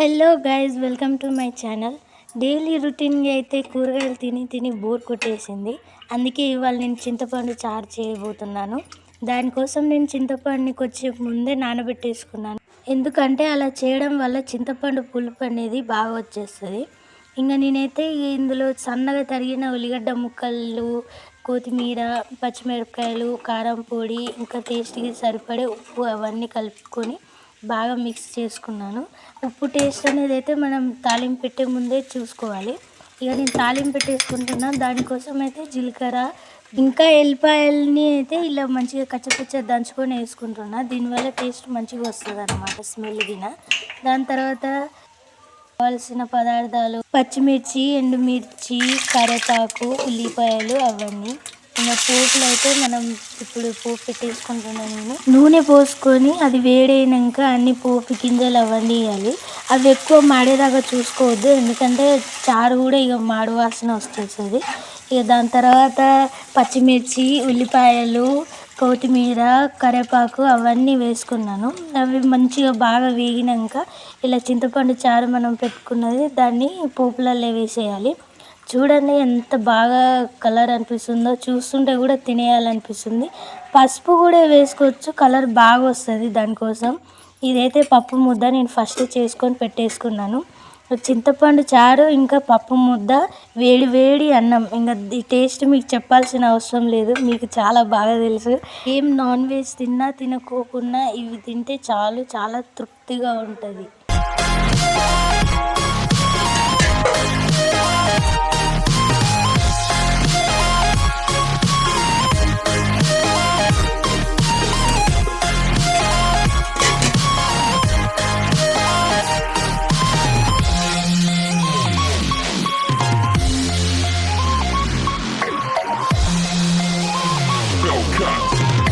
Hello guys welcome to my channel daily రొటీన్గా అయితే కూరగాయలు తిని తిని బోర్ కొట్టేసింది. అందుకే ఇవాళ నేను చింతపండు చారు చేయబోతున్నాను. దానికోసం నేను చింతపండుని కొంచెం ముందే నానబెట్టేసుకున్నాను. ఎందుకంటే అలా చేయడం వల్ల చింతపండు పులుపు అనేది బాగా వచ్చేస్తుంది. ఇంకా నేనైతే ఇందులో సన్నగా తరిగిన ఉల్లిగడ్డ ముక్కలు కొత్తిమీర పచ్చిమిరపకాయలు కారం పొడి ఇంకా టేస్ట్కి సరిపడే ఉప్పు అవన్నీ కలుపుకొని బాగా మిక్స్ చేసుకున్నాను. ఉప్పు టేస్ట్ అనేది అయితే మనం తాలింపు పెట్టే ముందే చూసుకోవాలి. ఇక నేను తాలింపు పెట్టేసుకుంటున్నా. దానికోసం అయితే జీలకర్ర ఇంకా ఎల్లిపాయలని అయితే ఇలా మంచిగా కచ్చపచ్చ దంచుకొని వేసుకుంటున్నా. దీనివల్ల టేస్ట్ మంచిగా వస్తుంది అనమాట స్మెల్ గిన. దాని తర్వాత కావాల్సిన పదార్థాలు పచ్చిమిర్చి ఎండుమిర్చి కరేపాకు ఉల్లిపాయలు అవన్నీ. ఇంకా పోపులు అయితే మనం ఇప్పుడు పోపు పెట్టేసుకుంటున్నాను నేను. నూనె పోసుకొని అది వేడైనాక అన్ని పోపు గింజలు అవన్నీ వేయాలి. అవి ఎక్కువ మాడేదాకా చూసుకోవద్దు. ఎందుకంటే చారు కూడా ఇక మాడు వాసన వస్తుంది ఇక దాని తర్వాత పచ్చిమిర్చి ఉల్లిపాయలు కొత్తిమీర కరివేపాకు అవన్నీ వేసుకున్నాను. అవి మంచిగా బాగా వేగినాక ఇలా చింతపండు చారు మనం పెట్టుకున్నది దాన్ని పోపులలో వేసేయాలి. చూడండి ఎంత బాగా కలర్ అనిపిస్తుందో. చూస్తుంటే కూడా తినేయాలనిపిస్తుంది. పసుపు కూడా వేసుకోవచ్చు. కలర్ బాగా వస్తుంది దానికోసం. ఇదైతే పప్పు ముద్ద నేను ఫస్ట్ చేసుకొని పెట్టేసుకున్నాను. చింతపండు చారు ఇంకా పప్పు ముద్ద వేడి వేడి అన్నం. ఇంకా ఈ టేస్ట్ మీకు చెప్పాల్సిన అవసరం లేదు. మీకు చాలా బాగా తెలుసు. ఏం నాన్ వెజ్ తిన్నా తినకోకున్నా ఇవి తింటే చాలు చాలా తృప్తిగా ఉంటుంది. Welcome